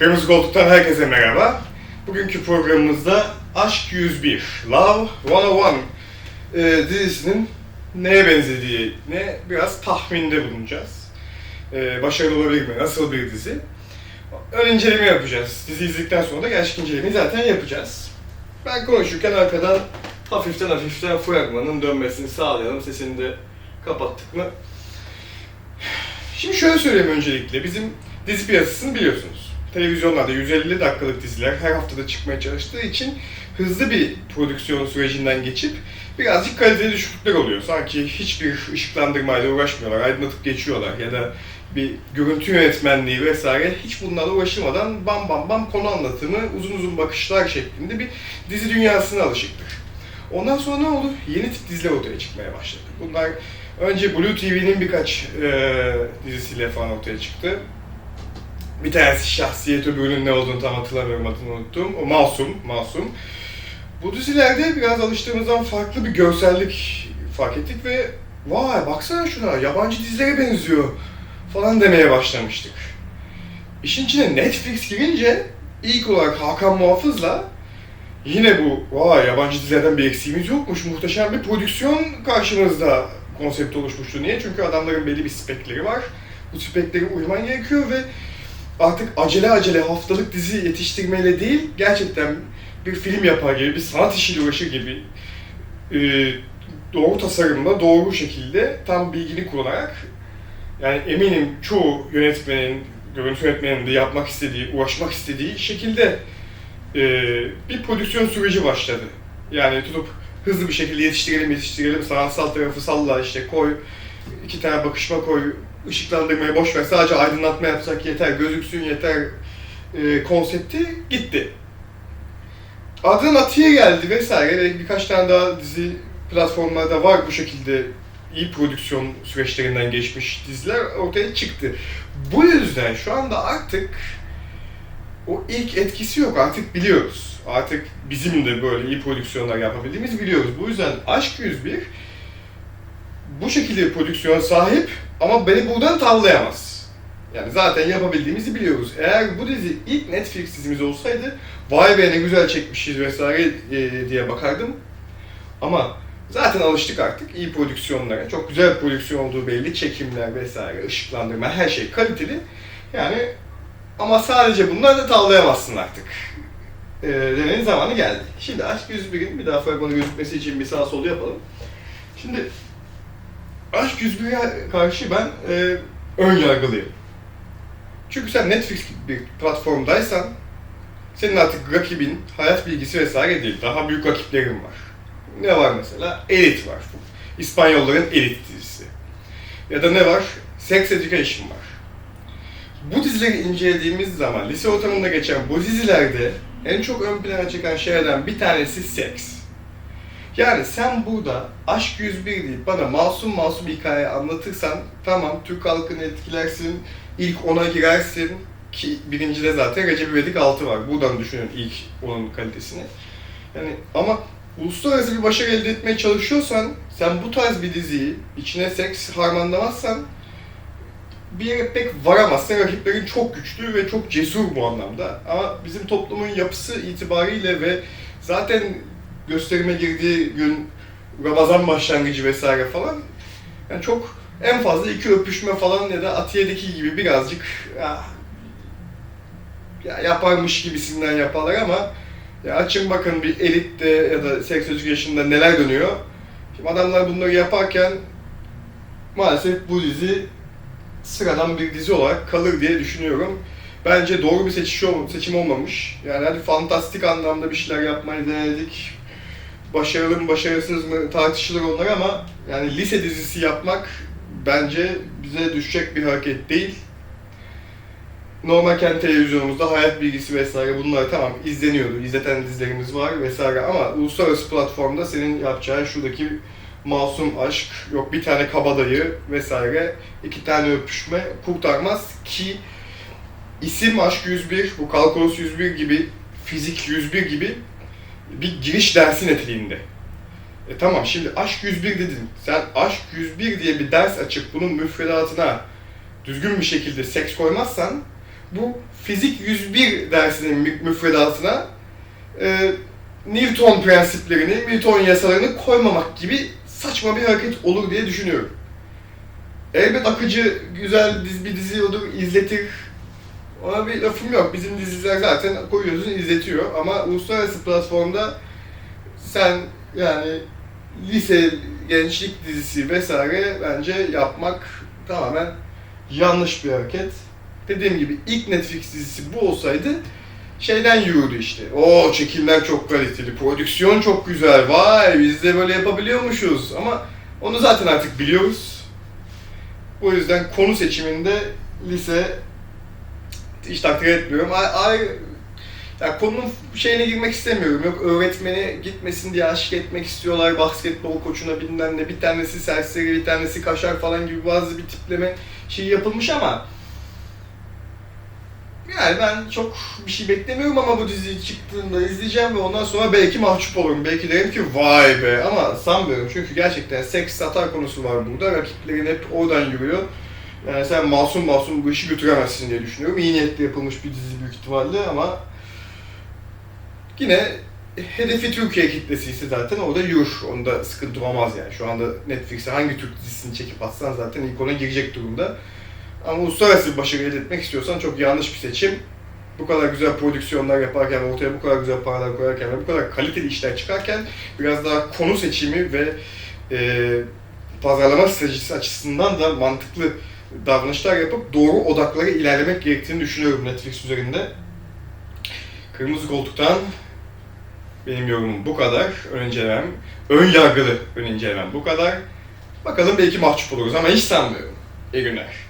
Kırmızı Koltuk'tan herkese merhaba. Bugünkü programımızda Aşk 101, Love 101 e, dizisinin neye benzediğine biraz tahminde bulunacağız. E, başarılı olabilir mi? Nasıl bir dizi? Ön inceleme yapacağız. Dizi izledikten sonra da gerçek incelemeyi zaten yapacağız. Ben konuşurken arkadan hafiften hafiften fragmanın dönmesini sağlayalım. Sesini de kapattık mı? Şimdi şöyle söyleyeyim öncelikle. Bizim dizi piyasasını biliyorsunuz. Televizyonlarda 150 dakikalık diziler her haftada çıkmaya çalıştığı için hızlı bir prodüksiyon sürecinden geçip birazcık kaliteli düşüklükler oluyor. Sanki hiçbir ışıklandırmayla uğraşmıyorlar, aydınlatıp geçiyorlar ya da bir görüntü yönetmenliği vesaire hiç bunlarla uğraşılmadan bam bam bam konu anlatımı, uzun uzun bakışlar şeklinde bir dizi dünyasına alışıktık. Ondan sonra ne oldu? Yeni tip diziler ortaya çıkmaya başladı. Bunlar önce Blue TV'nin birkaç e, dizisiyle falan ortaya çıktı. Bir tanesi şahsiyet öbürünün ne olduğunu tam hatırlamıyorum adını unuttum. O Masum, Masum. Bu dizilerde biraz alıştığımızdan farklı bir görsellik fark ettik ve vay baksana şuna yabancı dizilere benziyor falan demeye başlamıştık. İşin içine Netflix girince ilk olarak Hakan Muhafız'la yine bu vay yabancı dizilerden bir eksiğimiz yokmuş muhteşem bir prodüksiyon karşımızda konsept oluşmuştu. Niye? Çünkü adamların belli bir spekleri var. Bu speklere uyman gerekiyor ve artık acele acele haftalık dizi yetiştirmeyle değil, gerçekten bir film yapar gibi, bir sanat işiyle uğraşır gibi e, doğru tasarımla, doğru şekilde tam bilgini kullanarak yani eminim çoğu yönetmenin, görüntü yönetmeninin de yapmak istediği, uğraşmak istediği şekilde e, bir prodüksiyon süreci başladı. Yani tutup hızlı bir şekilde yetiştirelim, yetiştirelim, sanatsal tarafı salla işte koy, iki tane bakışma koy, ışıklandırmayı boş ver, sadece aydınlatma yapsak yeter, gözüksün yeter e, konsepti gitti. Adnan Atiye geldi vesaire ve birkaç tane daha dizi platformlarda var bu şekilde iyi prodüksiyon süreçlerinden geçmiş diziler ortaya çıktı. Bu yüzden şu anda artık o ilk etkisi yok artık biliyoruz. Artık bizim de böyle iyi prodüksiyonlar yapabildiğimizi biliyoruz. Bu yüzden Aşk 101 bu şekilde bir prodüksiyon sahip ama beni buradan tavlayamaz. Yani zaten yapabildiğimizi biliyoruz. Eğer bu dizi ilk Netflix dizimiz olsaydı vay be ne güzel çekmişiz vesaire e, diye bakardım. Ama zaten alıştık artık iyi prodüksiyonlara. Çok güzel bir prodüksiyon olduğu belli. Çekimler vesaire, ışıklandırma her şey kaliteli. Yani ama sadece bunları da tavlayamazsın artık. E, demenin zamanı geldi. Şimdi Aşk 101'in bir daha fragmanı gözükmesi için bir sağ sol yapalım. Şimdi Aşk 101'e karşı ben e, ön yargılıyım. Çünkü sen Netflix gibi bir platformdaysan senin artık rakibin hayat bilgisi vesaire değil. Daha büyük rakiplerin var. Ne var mesela? Elit var. İspanyolların Elit dizisi. Ya da ne var? Sex Education var. Bu dizileri incelediğimiz zaman lise ortamında geçen bu dizilerde en çok ön plana çıkan şeylerden bir tanesi seks. Yani sen burada aşk 101 deyip bana masum masum hikaye anlatırsan tamam Türk halkını etkilersin, ilk ona girersin ki birincide zaten Recep İvedik 6 var. Buradan düşünün ilk onun kalitesini. Yani ama uluslararası bir başarı elde etmeye çalışıyorsan sen bu tarz bir diziyi içine seks harmanlamazsan bir yere pek varamazsın. Rakiplerin çok güçlü ve çok cesur bu anlamda. Ama bizim toplumun yapısı itibariyle ve zaten gösterime girdiği gün Ramazan başlangıcı vesaire falan yani çok en fazla iki öpüşme falan ya da Atiye'deki gibi birazcık ya, ya yaparmış gibisinden yaparlar ama ya açın bakın bir elitte ya da Sex Education'da neler dönüyor. Şimdi adamlar bunları yaparken maalesef bu dizi sıradan bir dizi olarak kalır diye düşünüyorum. Bence doğru bir seçim, seçim olmamış. Yani hadi fantastik anlamda bir şeyler yapmayı denedik. Başarılı mı başarısız mı tartışılır onlar ama yani lise dizisi yapmak bence bize düşecek bir hareket değil. Normal kendi televizyonumuzda hayat bilgisi vesaire bunlar tamam izleniyordu. İzleten dizilerimiz var vesaire ama uluslararası platformda senin yapacağın şuradaki masum aşk, yok bir tane kabadayı vesaire, iki tane öpüşme kurtarmaz ki isim Aşk 101, bu Kalkulos 101 gibi, Fizik 101 gibi bir giriş dersi niteliğinde. E tamam şimdi Aşk 101 dedin. Sen Aşk 101 diye bir ders açıp bunun müfredatına düzgün bir şekilde seks koymazsan bu fizik 101 dersinin mü- müfredatına e, Newton prensiplerini, Newton yasalarını koymamak gibi saçma bir hareket olur diye düşünüyorum. Elbet akıcı, güzel bir dizi olur, izletir. Ona bir lafım yok. Bizim diziler zaten koyuyorsun, izletiyor. Ama uluslararası platformda sen yani lise, gençlik dizisi vesaire bence yapmak tamamen yanlış bir hareket. Dediğim gibi ilk Netflix dizisi bu olsaydı şeyden yürüdü işte. O çekimler çok kaliteli, prodüksiyon çok güzel, vay biz de böyle yapabiliyormuşuz. Ama onu zaten artık biliyoruz. O yüzden konu seçiminde lise hiç takdir etmiyorum. Ay, ya konunun şeyine girmek istemiyorum. Yok öğretmeni gitmesin diye aşık etmek istiyorlar. Basketbol koçuna bilmem ne. Bir tanesi serseri, bir tanesi kaşar falan gibi bazı bir tipleme şey yapılmış ama yani ben çok bir şey beklemiyorum ama bu dizi çıktığında izleyeceğim ve ondan sonra belki mahcup olurum. Belki derim ki vay be ama sanmıyorum çünkü gerçekten seks satar konusu var burada. Rakiplerin hep oradan yürüyor. Yani sen masum masum bu işi götüremezsin diye düşünüyorum. İyi niyetli yapılmış bir dizi büyük ihtimalle ama yine hedefi Türkiye kitlesi ise zaten orada yürür. Onda sıkıntı olmaz yani. Şu anda Netflix'e hangi Türk dizisini çekip atsan zaten ilk ona girecek durumda. Ama uluslararası bir başarı elde etmek istiyorsan çok yanlış bir seçim. Bu kadar güzel prodüksiyonlar yaparken, ortaya bu kadar güzel paralar koyarken ve bu kadar kaliteli işler çıkarken biraz daha konu seçimi ve e, pazarlama stratejisi açısından da mantıklı davranışlar yapıp doğru odaklara ilerlemek gerektiğini düşünüyorum Netflix üzerinde. Kırmızı Koltuk'tan benim yorumum bu kadar. Ön incelemem, ön yargılı ön incelemem bu kadar. Bakalım belki mahcup oluruz ama hiç sanmıyorum. İyi günler.